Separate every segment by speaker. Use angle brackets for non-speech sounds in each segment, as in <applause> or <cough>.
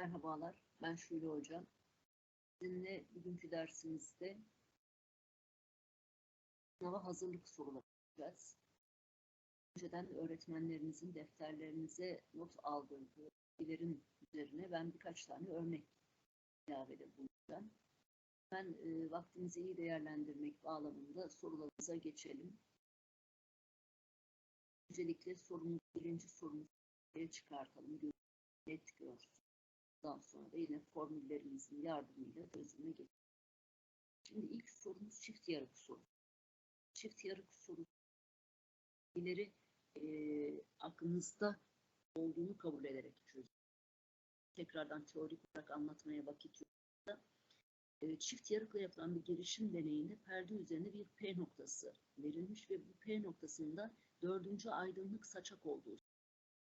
Speaker 1: Merhabalar, ben Şule Hocam. Sizinle bugünkü dersimizde sınava hazırlık soruları yapacağız. Önceden öğretmenlerinizin defterlerinize not aldırdığı bilgilerin üzerine ben birkaç tane örnek ilavede bulunacağım. Ben e, vaktimizi iyi değerlendirmek bağlamında sorularımıza geçelim. Öncelikle sorumuz, birinci sorumuzu çıkartalım, net görsün. Daha sonra da yine formüllerimizin yardımıyla çözüme geçelim. Şimdi ilk sorumuz çift yarık soru. Çift yarık soru ileri e, aklınızda olduğunu kabul ederek çözün. Tekrardan teorik olarak anlatmaya vakit yok. E, çift yarıkla yapılan bir girişim deneyinde perde üzerinde bir P noktası verilmiş ve bu P noktasında dördüncü aydınlık saçak olduğu.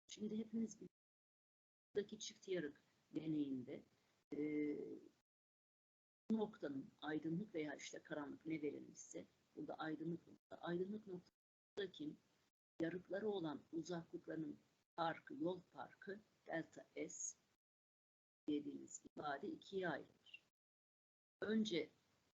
Speaker 1: Şimdi hepimiz buradaki çift yarık deneyinde e, noktanın aydınlık veya işte karanlık ne verilmişse burada aydınlık nokta. Aydınlık noktadaki yarıkları olan uzaklıkların farkı, yol farkı delta S dediğimiz ifade ikiye ayrılır. Önce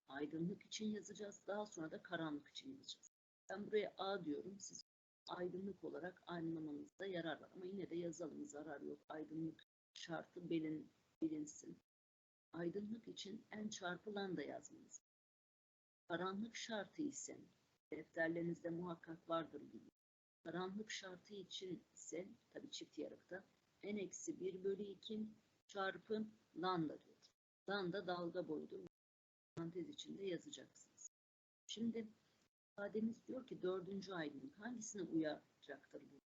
Speaker 1: aydınlık için yazacağız, daha sonra da karanlık için yazacağız. Ben buraya A diyorum, siz aydınlık olarak anlamanızda yarar var ama yine de yazalım, zarar yok. Aydınlık şartı bilin, bilinsin. Aydınlık için en çarpılan da yazmanız. Karanlık şartı ise defterlerinizde muhakkak vardır gibi. Karanlık şartı için ise tabi çift yarıkta n eksi 1 bölü 2 çarpı lambda diyor. Lambda dalga boyudur. Parantez içinde yazacaksınız. Şimdi ifademiz diyor ki dördüncü aydınlık hangisine uyacaktır bu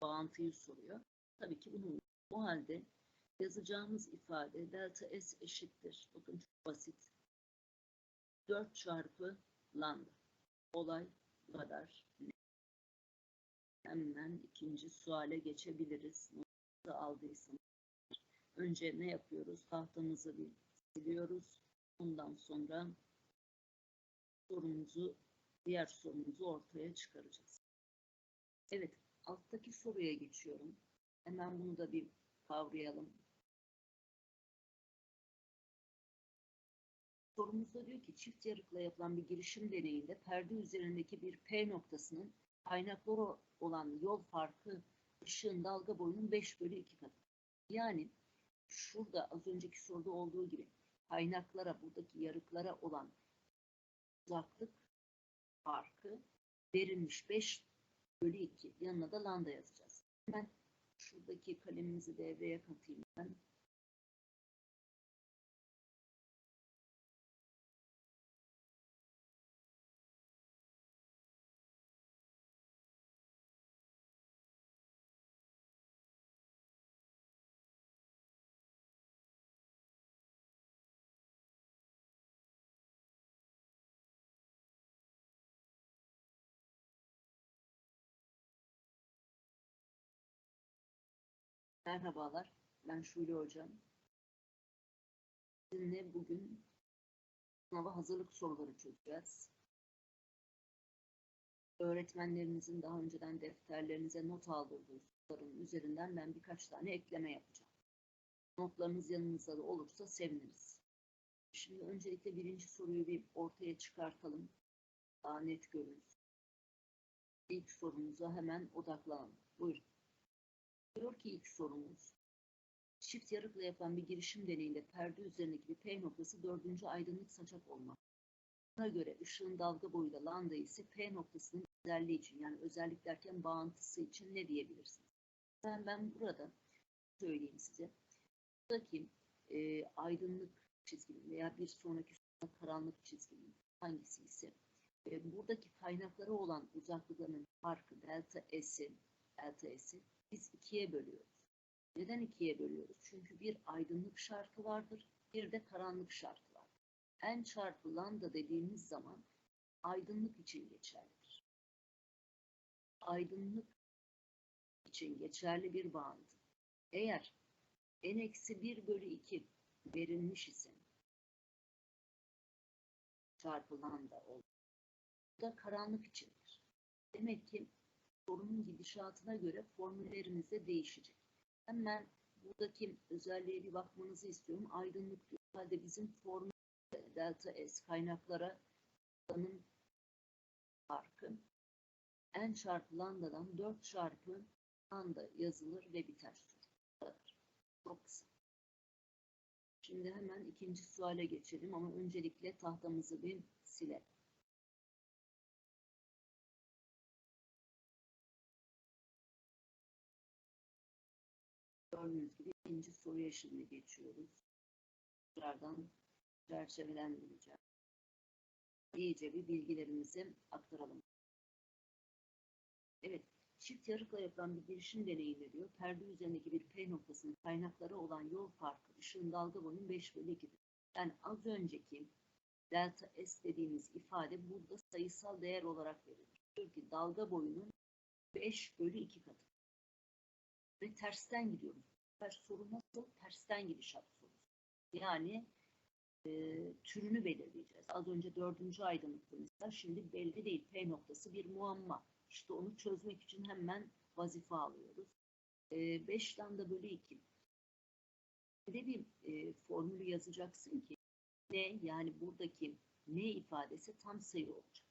Speaker 1: bağıntıyı soruyor. Tabii ki bunu o halde yazacağımız ifade delta S eşittir. Bakın çok basit. 4 çarpı lambda. Olay bu kadar. Hemen ikinci suale geçebiliriz. Nasıl aldıysanız. Önce ne yapıyoruz? Tahtamızı bir siliyoruz. Ondan sonra sorumuzu, diğer sorumuzu ortaya çıkaracağız. Evet, alttaki soruya geçiyorum. Hemen bunu da bir kavrayalım. Sorumuzda diyor ki çift yarıkla yapılan bir girişim deneyinde perde üzerindeki bir P noktasının kaynakları olan yol farkı ışığın dalga boyunun 5 bölü 2 katı. Yani şurada az önceki soruda olduğu gibi kaynaklara, buradaki yarıklara olan uzaklık farkı verilmiş 5 bölü 2. Yanına da lambda yazacağız. Hemen şuradaki kalemimizi devreye katayım ben. Merhabalar, ben Şule Hocam. Sizinle bugün sınava hazırlık soruları çözeceğiz. Öğretmenlerinizin daha önceden defterlerinize not aldırdığı soruların üzerinden ben birkaç tane ekleme yapacağım. Notlarınız yanınızda da olursa seviniriz. Şimdi öncelikle birinci soruyu bir ortaya çıkartalım. Daha net görünsün. İlk sorumuza hemen odaklanalım. Buyurun. Diyor ki ilk sorumuz. Çift yarıkla yapılan bir girişim deneyinde perde üzerindeki bir P noktası dördüncü aydınlık saçak olmak. Buna göre ışığın dalga boyuyla lambda ise P noktasının özelliği için yani özellik derken bağıntısı için ne diyebilirsiniz? Ben, ben burada söyleyeyim size. Buradaki e, aydınlık çizginin veya bir sonraki karanlık çizginin hangisi ise e, buradaki kaynakları olan uzaklıkların farkı delta S'i delta S'i biz ikiye bölüyoruz. Neden ikiye bölüyoruz? Çünkü bir aydınlık şartı vardır, bir de karanlık şartı var. En çarpı lambda dediğimiz zaman aydınlık için geçerlidir. Aydınlık için geçerli bir bağıntı. Eğer n eksi 1 bölü 2 verilmiş ise çarpı lambda olur. Bu da karanlık içindir. Demek ki sorunun gidişatına göre formüllerimiz de değişecek. Hemen buradaki özelliğe bir bakmanızı istiyorum. Aydınlık halde bizim formül delta S kaynaklara lambdanın farkı n çarpı lambdadan 4 çarpı lambda yazılır ve biter. Çok kısa. Şimdi hemen ikinci suale geçelim ama öncelikle tahtamızı bir silelim. Gördüğünüz gibi ikinci soruya şimdi geçiyoruz. Tekrardan çerçevelendireceğim. İyice bir bilgilerimizi aktaralım. Evet, çift yarıkla yapılan bir girişim deneyinde diyor, perde üzerindeki bir P noktasının kaynakları olan yol farkı ışığın dalga boyunun 5 bölü 2'dir. Yani az önceki delta S dediğimiz ifade burada sayısal değer olarak verilir. Diyor ki dalga boyunun 5 bölü 2 katı. Ve tersten gidiyoruz. Bu soru nasıl? Tersten gidişat sorusu. Yani e, türünü belirleyeceğiz. Az önce dördüncü aydınlıkta mesela şimdi belli değil. P noktası bir muamma. İşte onu çözmek için hemen vazife alıyoruz. E, 5 lambda bölü 2. Bir bir e, formülü yazacaksın ki ne yani buradaki ne ifadesi tam sayı olacak.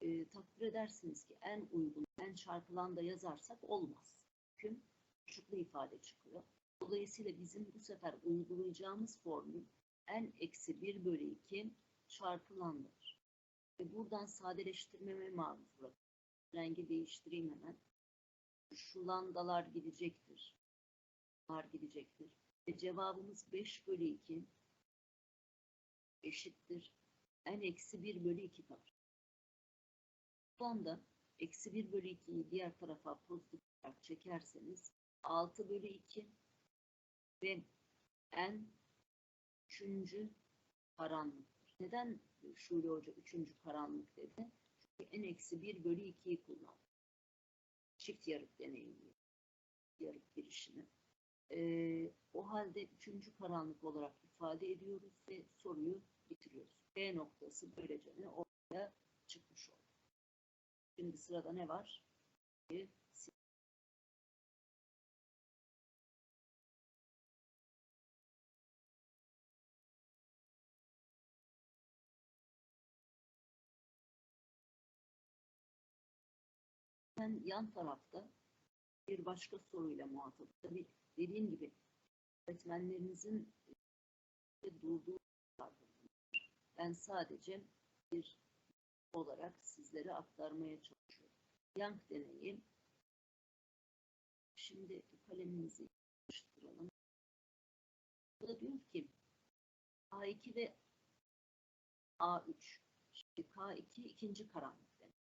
Speaker 1: E, takdir edersiniz ki en uygun en çarpılan da yazarsak olmaz. Çünkü küçüklü ifade çıkıyor. Dolayısıyla bizim bu sefer uygulayacağımız formül n eksi 1 bölü 2 çarpı lambdadır. Ve buradan sadeleştirmeme maruz bırakıyorum. Rengi değiştireyim hemen. Şu lambdalar gidecektir. Bunlar gidecektir. Ve cevabımız 5 bölü 2 eşittir. n eksi 1 bölü 2 kalır. Buradan da eksi 1 bölü 2'yi diğer tarafa pozitif olarak çekerseniz 6 bölü 2 ve n üçüncü karanlıktır. Neden Şule Hoca üçüncü karanlık dedi? Çünkü n eksi 1 bölü 2'yi kullandı. Çift yarık deneyimi. Yarık girişimi. Ee, o halde üçüncü karanlık olarak ifade ediyoruz ve soruyu bitiriyoruz. B noktası böylece ortaya çıkmış oldu. Şimdi sırada ne var? Bir Ben yan tarafta bir başka soruyla muhatap. Tabii dediğim gibi öğretmenlerinizin durduğu vardır. Ben sadece bir olarak sizlere aktarmaya çalışıyorum. Young deneyi. Şimdi kalemimizi yapıştıralım. Burada diyor ki A2 ve A3. Şimdi K2 ikinci karanlık deneyi.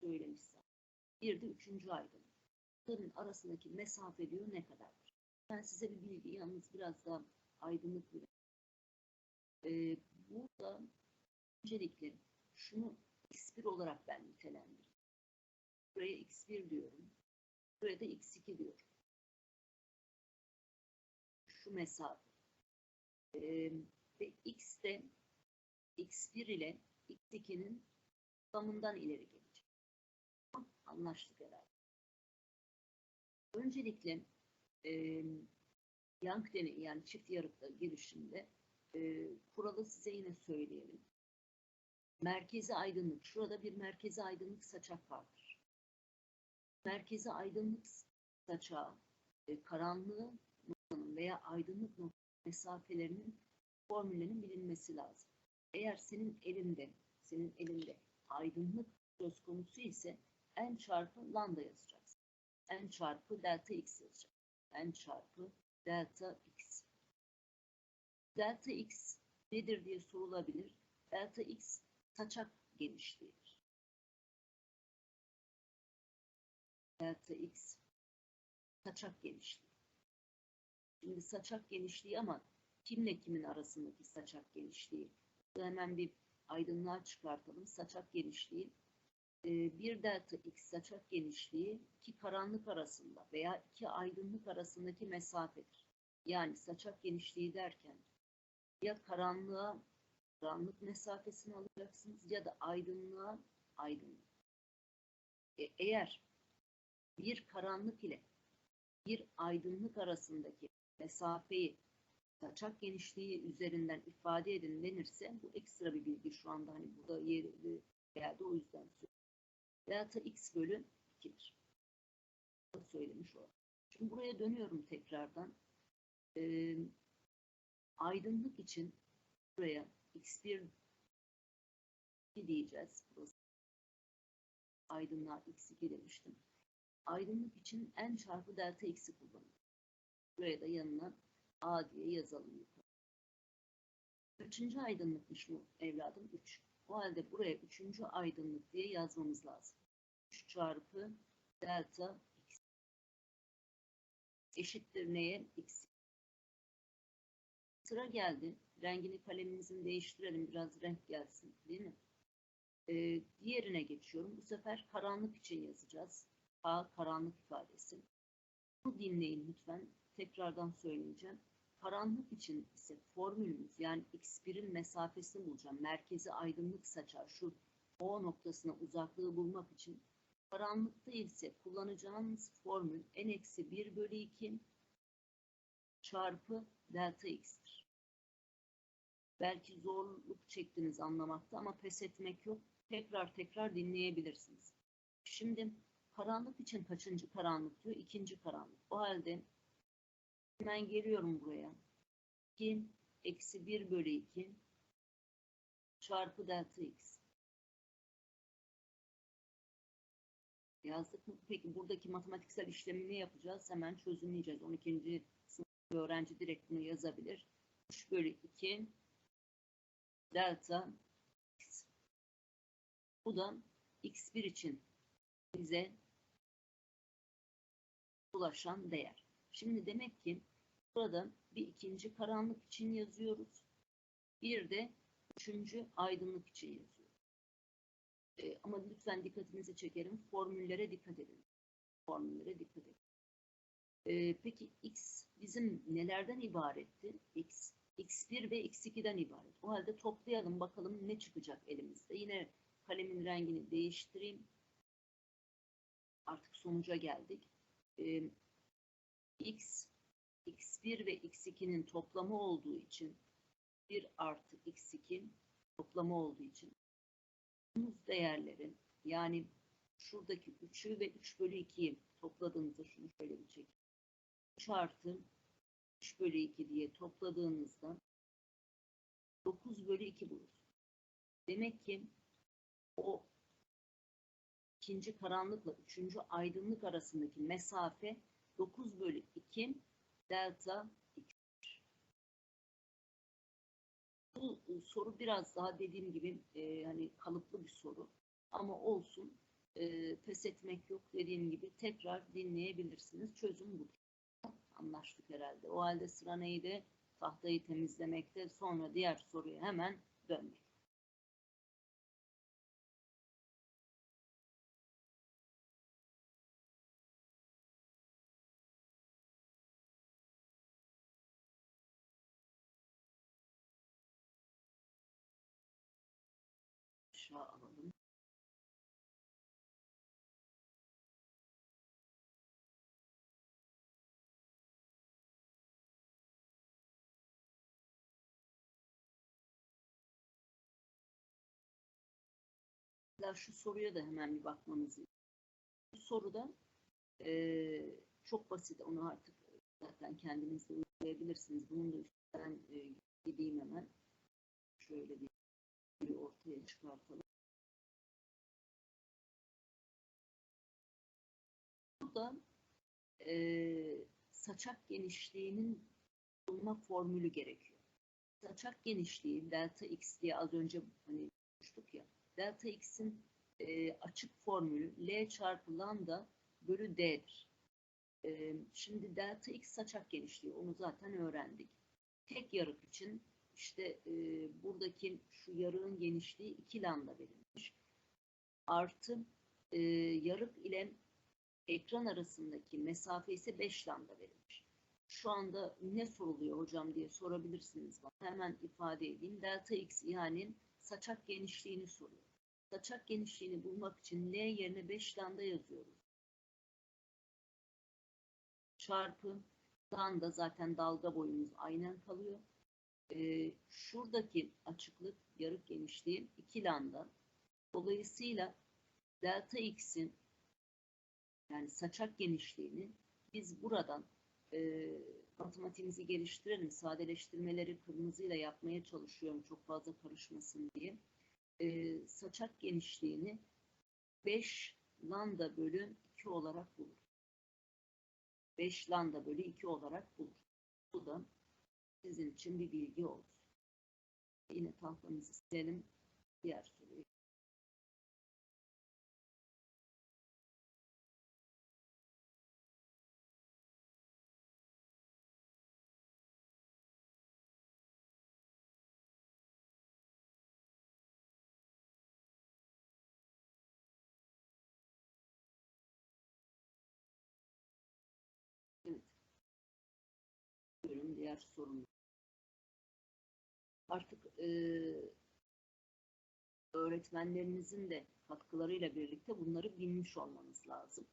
Speaker 1: Söylemişsem. Bir de üçüncü aydın. Bunların arasındaki mesafe diyor ne kadardır? Ben size bir bilgi yalnız biraz daha aydınlık bir. Ee, burada öncelikle şunu x1 olarak ben nitelendiriyorum. Buraya x1 diyorum. Buraya da x2 diyorum. Şu mesafe. Ee, ve x de x1 ile x2'nin tamından ileri gelecek. Anlaştık herhalde. Öncelikle e, Young deneyi yani çift yarıkta girişimde e, kuralı size yine söyleyelim. Merkezi aydınlık. Şurada bir merkezi aydınlık saçak vardır. Merkezi aydınlık saçağı e, karanlığı veya aydınlık noktanın mesafelerinin formüllerinin bilinmesi lazım. Eğer senin elinde senin elinde aydınlık söz konusu ise n çarpı lambda yazacaksın. n çarpı delta x yazacak. n çarpı delta x. Delta x nedir diye sorulabilir. Delta x saçak genişliğidir. Delta x saçak genişliği. Şimdi saçak genişliği ama kimle kimin arasındaki saçak genişliği? Hemen bir aydınlığa çıkartalım. Saçak genişliği bir delta x saçak genişliği iki karanlık arasında veya iki aydınlık arasındaki mesafedir. Yani saçak genişliği derken ya karanlığa karanlık mesafesini alacaksınız ya da aydınlığa aydınlık. E, eğer bir karanlık ile bir aydınlık arasındaki mesafeyi saçak genişliği üzerinden ifade edin denirse bu ekstra bir bilgi şu anda hani burada yeri geldi o yüzden söylüyorum. Delta x bölü 2'dir. Söylemiş o. Şimdi buraya dönüyorum tekrardan. Ee, aydınlık için buraya x1 diyeceğiz. Burası. Aydınlığa x2 demiştim. Aydınlık için n çarpı delta x'i kullanın. Buraya da yanına a diye yazalım. Kaçıncı aydınlıkmış bu evladım? 3. O halde buraya üçüncü aydınlık diye yazmamız lazım. 3 çarpı delta x eşittir neye? x. Sıra geldi. Rengini kalemimizin değiştirelim. Biraz renk gelsin. Değil mi? Ee, diğerine geçiyorum. Bu sefer karanlık için yazacağız. A karanlık ifadesi. Bunu dinleyin lütfen. Tekrardan söyleyeceğim. Karanlık için ise formülümüz yani x1'in mesafesini bulacağım. Merkezi aydınlık saçar. Şu O noktasına uzaklığı bulmak için karanlıkta ise kullanacağımız formül n-1 bölü 2 çarpı delta x'tir. Belki zorluk çektiniz anlamakta ama pes etmek yok. Tekrar tekrar dinleyebilirsiniz. Şimdi karanlık için kaçıncı karanlık diyor? İkinci karanlık. O halde hemen geliyorum buraya. 2 eksi 1 bölü 2 çarpı delta x. Yazdık mı? Peki buradaki matematiksel işlemini yapacağız. Hemen çözümleyeceğiz. 12. sınıf öğrenci direkt bunu yazabilir. 3 bölü 2 delta x. Bu da x1 için bize ulaşan değer. Şimdi demek ki burada bir ikinci karanlık için yazıyoruz. Bir de üçüncü aydınlık için yazıyoruz. Ee, ama lütfen dikkatinizi çekerim. Formüllere dikkat edin. Formüllere dikkat edin. Ee, peki x bizim nelerden ibaretti? x, x1 ve x2'den ibaret. O halde toplayalım bakalım ne çıkacak elimizde. Yine kalemin rengini değiştireyim. Artık sonuca geldik. Ee, x, x1 ve x2'nin toplamı olduğu için 1 artı x2 toplamı olduğu için bu değerlerin yani şuradaki 3'ü ve 3 bölü 2'yi topladığınızda şunu şöyle bir çekeyim. 3 artı 3 bölü 2 diye topladığınızda 9 bölü 2 bulur. Demek ki o ikinci karanlıkla üçüncü aydınlık arasındaki mesafe 9 bölü 2 delta 2. Bu soru biraz daha dediğim gibi e, hani kalıplı bir soru ama olsun e, pes etmek yok dediğim gibi tekrar dinleyebilirsiniz. Çözüm budur. Anlaştık herhalde. O halde sıra neydi? Tahtayı temizlemekte sonra diğer soruya hemen dönmek. Alalım. Şu soruya da hemen bir bakmanız lazım. Bu soruda e, çok basit. Onu artık zaten kendiniz de uygulayabilirsiniz. Bunun da üstünden e, gideyim hemen. Şöyle bir ortaya çıkartalım. Burada e, saçak genişliğinin bulma formülü gerekiyor. Saçak genişliği delta x diye az önce hani konuştuk ya. Delta x'in e, açık formülü L çarpı lambda bölü D'dir. E, şimdi delta x saçak genişliği onu zaten öğrendik. Tek yarık için işte e, buradaki şu yarığın genişliği 2 lambda verilmiş. Artı e, yarık ile ekran arasındaki mesafe ise 5 lambda verilmiş. Şu anda ne soruluyor hocam diye sorabilirsiniz. Hemen ifade edeyim. Delta x yani saçak genişliğini soruyor. Saçak genişliğini bulmak için L yerine 5 lambda yazıyoruz. çarpı lambda zaten dalga boyumuz aynen kalıyor. Ee, şuradaki açıklık yarık genişliği 2 lambda. Dolayısıyla delta x'in yani saçak genişliğini biz buradan e, matematiğimizi geliştirelim. Sadeleştirmeleri kırmızıyla yapmaya çalışıyorum çok fazla karışmasın diye. E, saçak genişliğini 5 lambda bölü 2 olarak bulur. 5 lambda bölü 2 olarak bulur. Bu da sizin için bir bilgi olsun. Yine tahtamızı silelim. Diğer soruyu. Buyurun diğer sorun. Artık e, öğretmenlerinizin de katkılarıyla birlikte bunları bilmiş olmanız lazım.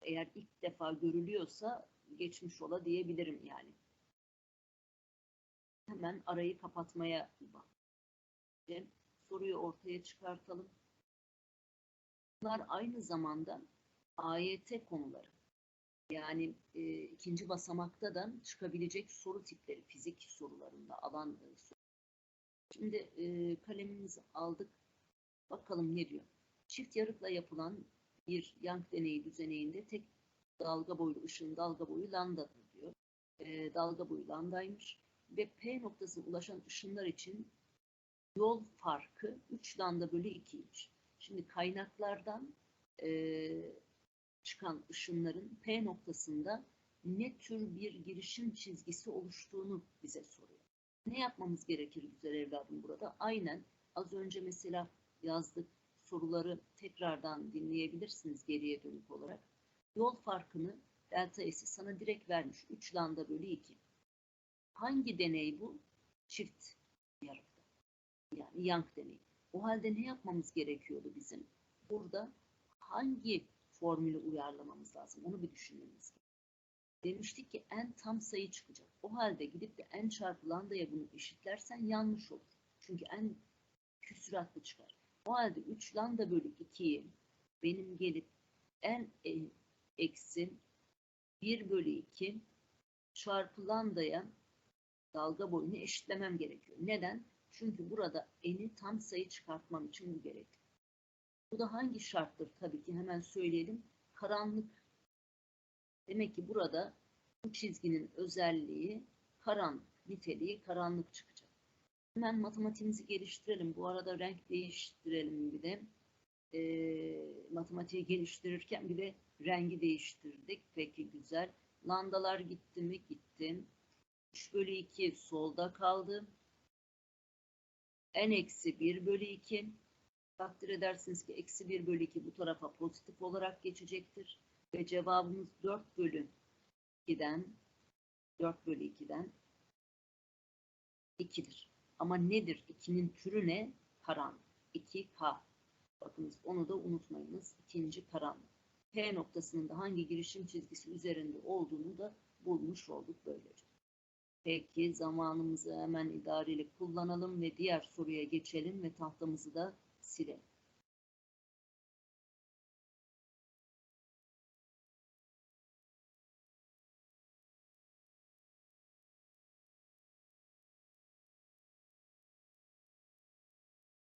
Speaker 1: Eğer ilk defa görülüyorsa geçmiş ola diyebilirim yani. Hemen arayı kapatmaya bak. Soruyu ortaya çıkartalım. Bunlar aynı zamanda AYT konuları. Yani e, ikinci basamakta da çıkabilecek soru tipleri fizik sorularında alan e, soru. Şimdi e, kalemimizi aldık. Bakalım ne diyor. Çift yarıkla yapılan bir Young deneyi düzeneyinde tek dalga boyu ışın dalga boyu lambdadır diyor. E, dalga boyu lambdaymış ve P noktasına ulaşan ışınlar için yol farkı 3 lambda bölü 2'ymiş. Şimdi kaynaklardan e, çıkan ışınların P noktasında ne tür bir girişim çizgisi oluştuğunu bize soruyor. Ne yapmamız gerekir güzel evladım burada? Aynen az önce mesela yazdık soruları tekrardan dinleyebilirsiniz geriye dönük olarak. Yol farkını delta S'i sana direkt vermiş. 3 lambda bölü 2. Hangi deney bu? Çift yarıkta. Yani Young deneyi. O halde ne yapmamız gerekiyordu bizim? Burada hangi formülü uyarlamamız lazım. Onu bir düşünmemiz gerekiyor. Demiştik ki n tam sayı çıkacak. O halde gidip de n çarpı lambdaya bunu eşitlersen yanlış olur. Çünkü n küsuratlı çıkar. O halde 3 lambda bölü 2'yi benim gelip n e, eksi 1 bölü 2 çarpı lambdaya dalga boyunu eşitlemem gerekiyor. Neden? Çünkü burada n'i tam sayı çıkartmam için bu gerekli. Bu da hangi şarttır? Tabii ki hemen söyleyelim. Karanlık. Demek ki burada bu çizginin özelliği karanlık, niteliği karanlık çıkacak. Hemen matematiğimizi geliştirelim. Bu arada renk değiştirelim bir de. E, matematiği geliştirirken bir de rengi değiştirdik. Peki güzel. Landalar gitti mi? Gitti. 3 bölü 2 solda kaldı. n eksi 1 bölü 2 takdir edersiniz ki eksi 1 bölü 2 bu tarafa pozitif olarak geçecektir. Ve cevabımız 4 bölü 2'den 4 bölü 2'den 2'dir. Ama nedir? 2'nin türü ne? Karanlık. 2K. Bakınız onu da unutmayınız. İkinci karanlık. P noktasının da hangi girişim çizgisi üzerinde olduğunu da bulmuş olduk böylece. Peki zamanımızı hemen idareli kullanalım ve diğer soruya geçelim ve tahtamızı da silelim.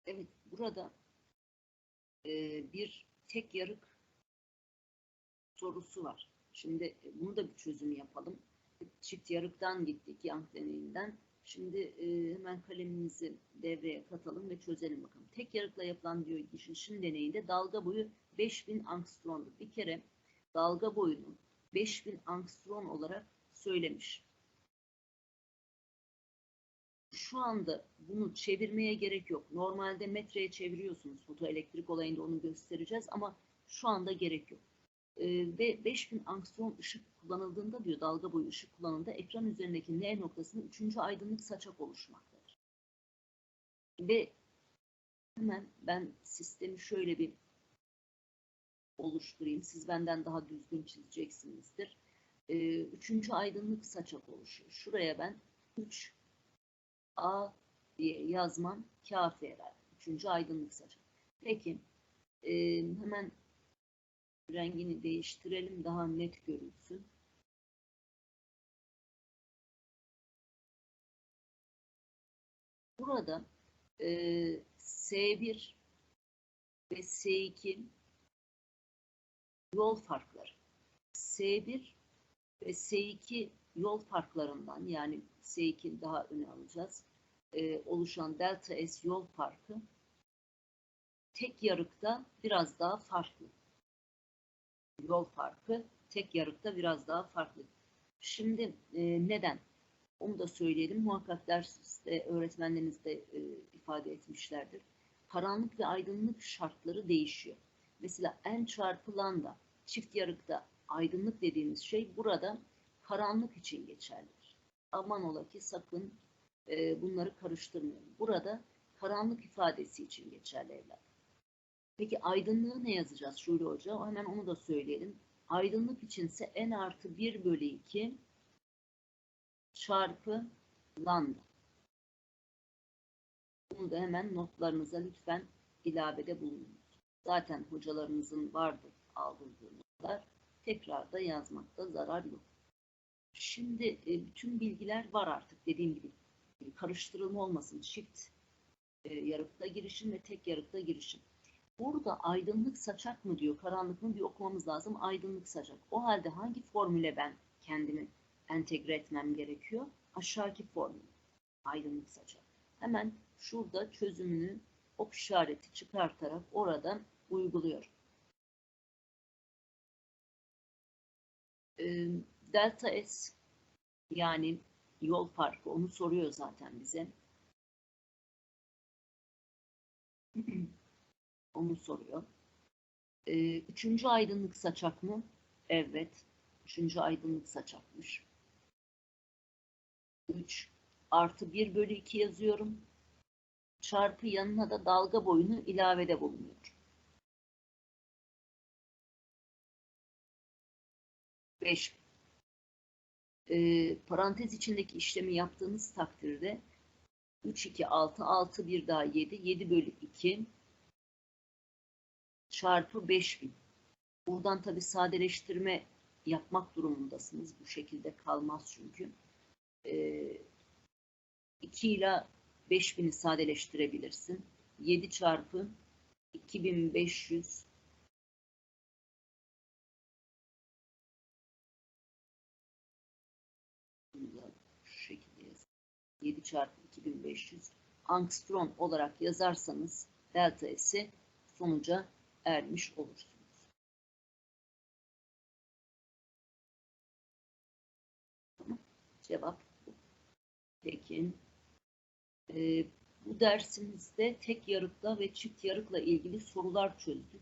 Speaker 1: Evet, burada e, bir tek yarık sorusu var. Şimdi e, bunu da bir çözüm yapalım. Çift yarıktan gittik Young deneyinden. Şimdi e, hemen kalemimizi devreye katalım ve çözelim bakalım. Tek yarıkla yapılan diyor ışın deneyinde dalga boyu 5000 angstrom. Bir kere dalga boyunu 5000 angstrom olarak söylemiş. Şu anda bunu çevirmeye gerek yok. Normalde metreye çeviriyorsunuz. Fotoelektrik olayında onu göstereceğiz ama şu anda gerek yok. Ve 5000 angstrom ışık kullanıldığında diyor dalga boyu ışık kullanıldığında ekran üzerindeki N noktasında üçüncü aydınlık saçak oluşmaktadır. Ve hemen ben sistemi şöyle bir oluşturayım. Siz benden daha düzgün çizeceksinizdir. e, üçüncü aydınlık saçak oluşuyor. Şuraya ben 3 A diye yazmam kafi herhalde. Üçüncü aydınlık saçak. Peki hemen rengini değiştirelim daha net görünsün. Burada e, S1 ve S2 yol farkları. S1 ve S2 yol farklarından yani S2 daha öne alacağız. E, oluşan delta S yol farkı tek yarıkta biraz daha farklı. Yol farkı tek yarıkta biraz daha farklı. Şimdi e, neden? Onu da söyleyelim. Muhakkak derste öğretmenleriniz de e, ifade etmişlerdir. Karanlık ve aydınlık şartları değişiyor. Mesela n çarpı lambda çift yarıkta aydınlık dediğimiz şey burada karanlık için geçerlidir. Aman ola ki sakın e, bunları karıştırmayın. Burada karanlık ifadesi için geçerli evlat. Peki aydınlığı ne yazacağız Şule Hoca? Hemen onu da söyleyelim. Aydınlık içinse n artı 1 bölü 2 çarpı lambda. Bunu da hemen notlarınıza lütfen ilavede bulunuz. Zaten hocalarınızın vardır aldırdığı notlar. Tekrar da yazmakta zarar yok. Şimdi e, bütün bilgiler var artık dediğim gibi. Karıştırılma olmasın. Çift e, yarıkta girişim ve tek yarıkta girişim. Burada aydınlık saçak mı diyor, karanlık mı bir okumamız lazım. Aydınlık saçak. O halde hangi formüle ben kendimi entegre etmem gerekiyor? Aşağıki formül. Aydınlık saçak. Hemen şurada çözümünü ok işareti çıkartarak orada uyguluyorum. Ee, delta S yani yol farkı onu soruyor zaten bize. <clears throat> onu soruyor. Ee, üçüncü aydınlık saçak mı? Evet. Üçüncü aydınlık saçakmış. 3 artı 1 bölü 2 yazıyorum. Çarpı yanına da dalga boyunu ilavede bulunuyor. 5 e, parantez içindeki işlemi yaptığınız takdirde 3, 2, 6, 6, 1 daha 7, 7 bölü 2 çarpı 5000. Buradan tabi sadeleştirme yapmak durumundasınız. Bu şekilde kalmaz çünkü. Ee, 2 ile 5000'i sadeleştirebilirsin. 7 çarpı 2500 şu şekilde yaz. 7 çarpı 2500 angstrom olarak yazarsanız delta S'i sonuca ermiş olursunuz. Cevap bu. Peki. Ee, bu dersimizde tek yarıkla ve çift yarıkla ilgili sorular çözdük.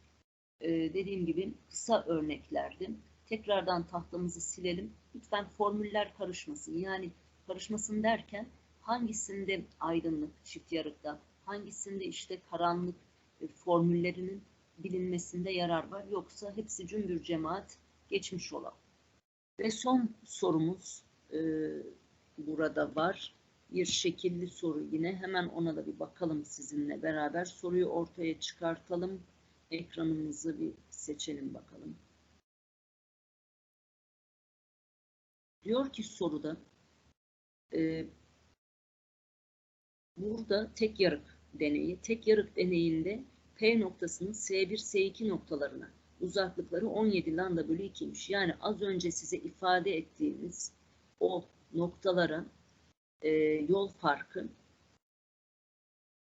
Speaker 1: Ee, dediğim gibi kısa örneklerdi. Tekrardan tahtamızı silelim. Lütfen formüller karışmasın. Yani karışmasın derken hangisinde aydınlık çift yarıkta, hangisinde işte karanlık e, formüllerinin bilinmesinde yarar var. Yoksa hepsi cümbür cemaat geçmiş olan. Ve son sorumuz e, burada var. Bir şekilli soru yine. Hemen ona da bir bakalım sizinle beraber. Soruyu ortaya çıkartalım. Ekranımızı bir seçelim bakalım. Diyor ki soruda e, burada tek yarık deneyi. Tek yarık deneyinde P noktasının S1, S2 noktalarına uzaklıkları 17 lambda bölü 2'ymiş. Yani az önce size ifade ettiğimiz o noktalara e, yol farkı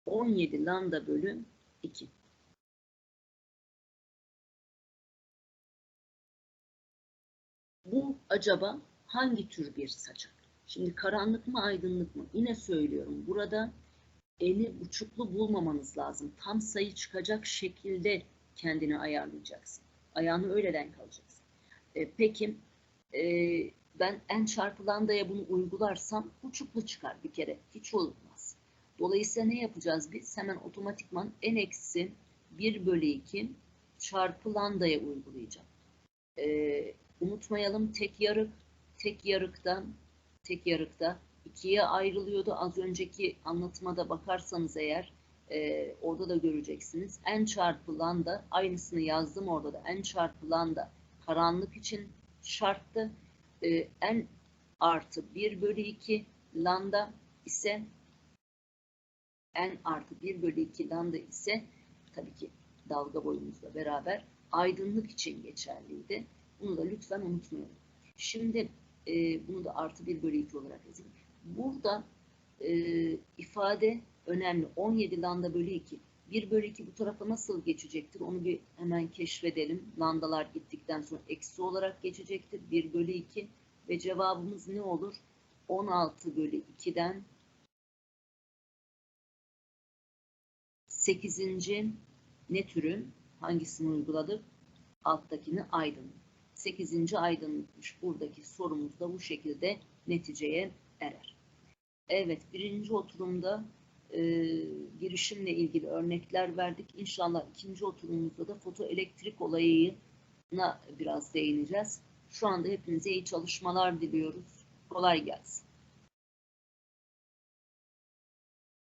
Speaker 1: 17 lambda bölü 2. Bu acaba hangi tür bir saçak? Şimdi karanlık mı aydınlık mı? Yine söylüyorum. Burada eni buçuklu bulmamanız lazım. Tam sayı çıkacak şekilde kendini ayarlayacaksın. Ayağını öyle denk alacaksın. E, peki e, ben en çarpı lambdaya bunu uygularsam buçuklu çıkar bir kere. Hiç olmaz. Dolayısıyla ne yapacağız biz? Hemen otomatikman n eksi 1 bölü 2 çarpı lambdaya uygulayacağım. E, unutmayalım tek yarık tek yarıktan tek yarıkta ikiye ayrılıyordu. Az önceki anlatmada bakarsanız eğer e, orada da göreceksiniz. N çarpı lambda aynısını yazdım orada da. N çarpı lambda karanlık için şarttı. E, N artı 1 bölü 2 lambda ise N artı 1 bölü 2 lambda ise tabii ki dalga boyumuzla beraber aydınlık için geçerliydi. Bunu da lütfen unutmayalım. Şimdi e, bunu da artı 1 bölü 2 olarak yazayım. Burada e, ifade önemli. 17 lambda bölü 2. 1 bölü 2 bu tarafa nasıl geçecektir? Onu bir hemen keşfedelim. Landalar gittikten sonra eksi olarak geçecektir. 1 bölü 2 ve cevabımız ne olur? 16 bölü 2'den 8. ne türün hangisini uyguladık? Alttakini aydınlık. 8. aydınlıkmış. Buradaki sorumuz da bu şekilde neticeye erer. Evet birinci oturumda e, girişimle ilgili örnekler verdik. İnşallah ikinci oturumumuzda da fotoelektrik olayına biraz değineceğiz. Şu anda hepinize iyi çalışmalar diliyoruz. Kolay gelsin.